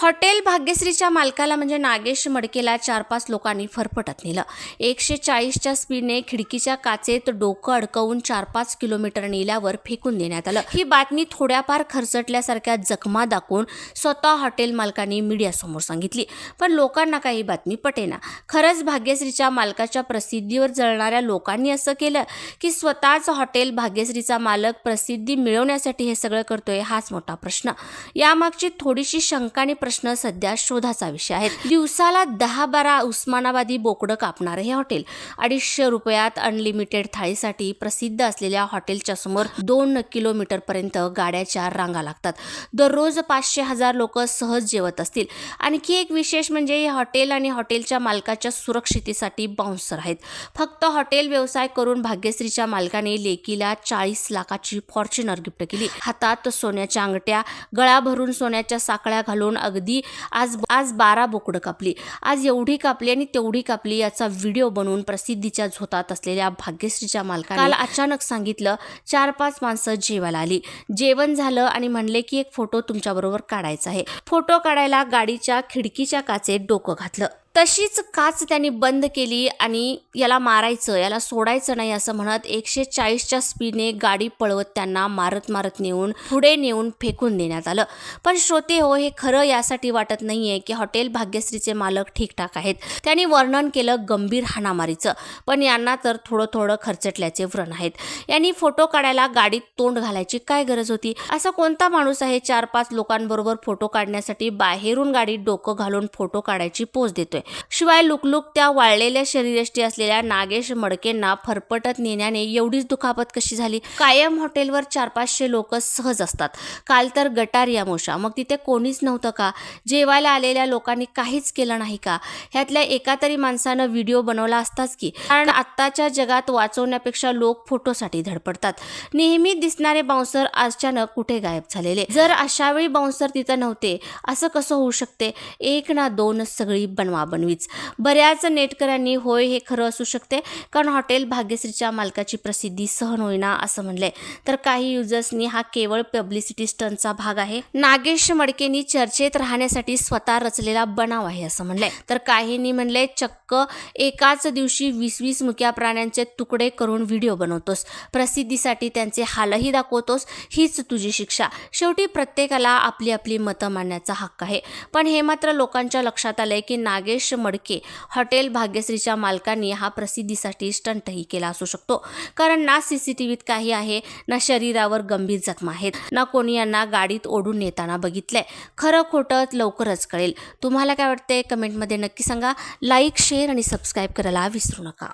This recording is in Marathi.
हॉटेल भाग्यश्रीच्या मालकाला म्हणजे नागेश मडकेला चार पाच लोकांनी फरफटत नेलं. एकशे चाळीसच्या स्पीडने खिडकीच्या काचेत डोकं अडकवून चार पाच किलोमीटर नेल्यावर फेकून देण्यात आलं. ही बातमी थोड्याफार खरचटल्यासारख्या जखमा दाखवून स्वतः हॉटेल मालकांनी मीडियासमोर सांगितली. पण लोकांना काही बातमी पटेना. खरंच भाग्यश्रीच्या मालकाच्या प्रसिद्धीवर जळणाऱ्या लोकांनी असं केलं की स्वतःच हॉटेल भाग्यश्रीचा मालक प्रसिद्धी मिळवण्यासाठी हे सगळं करतोय हाच मोठा प्रश्न. यामागची थोडीशी शंका आणि प्रश्न सध्या शोधाचा विषय आहे दिवसाला दहा बारा उस्मानाबादी बोकडं कापणारं हे हॉटेल. अडीचशे रुपयात अनलिमिटेड थाळीसाठी प्रसिद्ध असलेल्या हॉटेलच्या समोर दोन किलोमीटर पर्यंत गाड्याच्या रांगा लागतात. दररोज पाचशे हजार लोक सहज जेवत असतील. आणखी एक विशेष म्हणजे हे हॉटेल आणि हॉटेलच्या मालकाच्या सुरक्षितेसाठी बाउन्सर आहेत. फक्त हॉटेल व्यवसाय करून भाग्यश्रीच्या मालकाने लेकीला चाळीस लाखाची फॉर्च्युनर गिफ्ट केली. हातात सोन्याच्या अंगठ्या गळा भरून सोन्याच्या साखळ्या घालून अगदी आज आज बारा बोकडं कापली. आज एवढी कापली आणि तेवढी कापली याचा व्हिडिओ बनवून प्रसिद्धीच्या झोतात असलेल्या भाग्यश्रीच्या मालकाने काल अचानक सांगितलं चार पाच माणसं जेवायला आली. जेवण झालं आणि म्हणले की एक फोटो तुमच्याबरोबर काढायचा आहे. फोटो काढायला गाडीच्या खिडकीच्या काचेत डोकं घातलं. तशीच काच त्यांनी बंद केली आणि याला मारायचं याला सोडायचं नाही असं म्हणत एकशे चाळीसच्या स्पीडने गाडी पळवत त्यांना मारत मारत नेऊन पुढे नेऊन फेकून देण्यात आलं. पण श्रोते हो हे खरं यासाठी वाटत नाहीये की हॉटेल भाग्यश्रीचे मालक ठीकठाक आहेत. त्यांनी वर्णन केलं गंभीर हाणामारीचं. पण यांना तर थोडं थोडं खर्चटल्याचे व्रण आहेत. यांनी फोटो काढायला गाडीत तोंड घालायची काय गरज होती? असा कोणता माणूस आहे? चार पाच लोकांबरोबर फोटो काढण्यासाठी बाहेरून गाडीत डोकं घालून फोटो काढायची पोच देतोय. शिवाय लुकलुक त्या वाळलेल्या शरीरष्टी असलेल्या नागेश मडकेंना फरफटत नेण्याने एवढीच दुखापत कशी झाली? कायम हॉटेलवर चार पाचशे लोक सहज असतात. काल तर गटार या मोशा. मग तिथे कोणीच नव्हतं का? जेवायला आलेल्या लोकांनी काहीच केलं नाही का? ह्यातल्या एका तरी माणसानं व्हिडिओ बनवला असताच की. कारण आत्ताच्या जगात वाचवण्यापेक्षा लोक फोटोसाठी धडपडतात. नेहमी दिसणारे बाउन्सर अचानक कुठे गायब झालेले? जर अशावेळी बाउन्सर तिथं नव्हते असं कसं होऊ शकते? एक ना दोन सगळी बनवा बनवीच. बऱ्याच नेटकऱ्यांनी होय हे खरं असू शकते कारण हॉटेल भाग्यश्रीच्या मालकाची प्रसिद्धी सहन होईना असं म्हणलंय. तर काही युजर्सनी हा केवळ पब्लिसिटी स्टंटचा भाग आहे. नागेश मडकेंनी चर्चेत राहण्यासाठी स्वतः रचलेला बनाव आहे असं म्हणलंय. तर काहींनी म्हणलंय चक्क एकाच दिवशी वीस वीस मुक्या प्राण्यांचे तुकडे करून व्हिडिओ बनवतोस. प्रसिद्धीसाठी त्यांचे हालही दाखवतोस. हीच तुझी शिक्षा. शेवटी प्रत्येकाला आपली आपली मतं मांडण्याचा हक्क आहे. पण हे मात्र लोकांच्या लक्षात आलंय की नागेश मडके हॉटेल भाग्यश्रीच्या मालकांनी हा प्रसिद्धीसाठी स्टंटही केला असू शकतो. कारण ना सी सी टी व्हीत काही आहे ना शरीरावर गंभीर जखमा आहेत. ना कोणी यांना गाडीत ओढून नेताना बघितलंय. खरं खोटं लवकरच कळेल. तुम्हाला काय वाटतंय? कमेंटमध्ये नक्की सांगा. लाईक शेअर आणि सबस्क्राईब करायला विसरू नका.